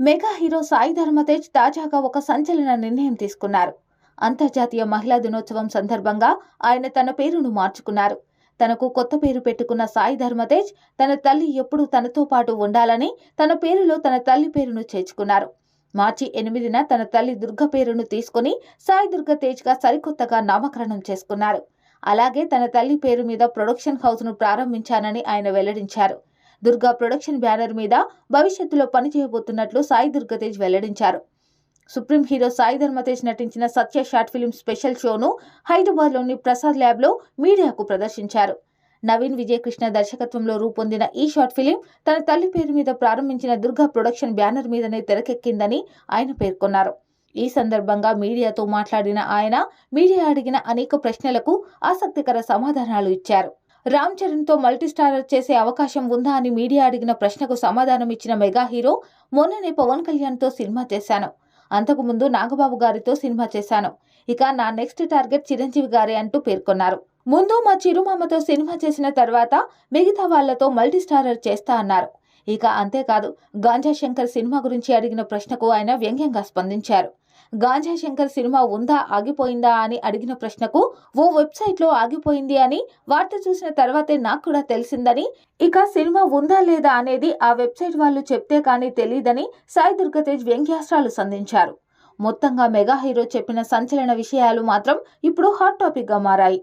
Mega hero Sai Dharam Tej తాజాగా ఒక సంచలన నిర్ణయం తీసుకున్నారు. అంతర్జాతీయ మహిళా దినోత్సవం సందర్భంగా ఆయన తన పేరును మార్చుకున్నారు. తనకు కొత్త పేరు పెట్టుకున్న సాయి ధర్మతేజ్ తన తల్లి ఎప్పుడూ తనతో పాటు ఉండాలని తన పేరులో తన తల్లి పేరును చేర్చుకున్నారు. మార్చి ఎనిమిదిన తన తల్లి దుర్గ పేరును తీసుకుని సాయి దుర్గ తేజ్గా సరికొత్తగా నామకరణం చేసుకున్నారు. అలాగే తన తల్లి పేరు మీద ప్రొడక్షన్ హౌస్ను ప్రారంభించానని ఆయన వెల్లడించారు. దుర్గా ప్రొడక్షన్ బ్యానర్ మీద భవిష్యత్తులో పనిచేయబోతున్నట్లు సాయి దుర్గతేజ్ వెల్లడించారు. సుప్రీం హీరో సాయి ధర్మతేజ్ నటించిన సత్య షార్ట్ ఫిల్మ్ స్పెషల్ షోను హైదరాబాద్లోని ప్రసాద్ ల్యాబ్లో మీడియాకు ప్రదర్శించారు. నవీన్ విజయకృష్ణ దర్శకత్వంలో రూపొందిన ఈ షార్ట్ ఫిలిం తన తల్లి పేరు మీద ప్రారంభించిన దుర్గా ప్రొడక్షన్ బ్యానర్ మీదనే తెరకెక్కిందని ఆయన పేర్కొన్నారు. ఈ సందర్భంగా మీడియాతో మాట్లాడిన ఆయన మీడియా అడిగిన అనేక ప్రశ్నలకు ఆసక్తికర సమాధానాలు ఇచ్చారు. రామ్ చరణ్తో మల్టీస్టారర్ చేసే అవకాశం ఉందా అని మీడియా అడిగిన ప్రశ్నకు సమాధానం ఇచ్చిన మెగా హీరో మొన్ననే పవన్ కళ్యాణ్తో సినిమా చేశాను. అంతకు ముందు నాగబాబు గారితో సినిమా చేశాను. ఇక నా నెక్స్ట్ టార్గెట్ చిరంజీవి గారే అంటూ పేర్కొన్నారు. ముందు మా చిరుమామతో సినిమా చేసిన తర్వాత మిగతా వాళ్ళతో మల్టీస్టారర్ చేస్తా అన్నారు. ఇక అంతేకాదు గాంజా శంకర్ సినిమా గురించి అడిగిన ప్రశ్నకు ఆయన వ్యంగ్యంగా స్పందించారు. గాంజా శంకర్ సినిమా ఉందా ఆగిపోయిందా అని అడిగిన ప్రశ్నకు ఓ వెబ్సైట్లో ఆగిపోయింది అని వార్త చూసిన తర్వాతే నాకు కూడా తెలిసిందని ఇక సినిమా ఉందా లేదా అనేది ఆ వెబ్సైట్ వాళ్ళు చెప్తే కానీ తెలియదని సాయి దుర్గతేజ్ వ్యంగ్యాస్త్రాలు సంధించారు. మొత్తంగా మెగా హీరో చెప్పిన సంచలన విషయాలు మాత్రం ఇప్పుడు హాట్ టాపిక్గా మారాయి.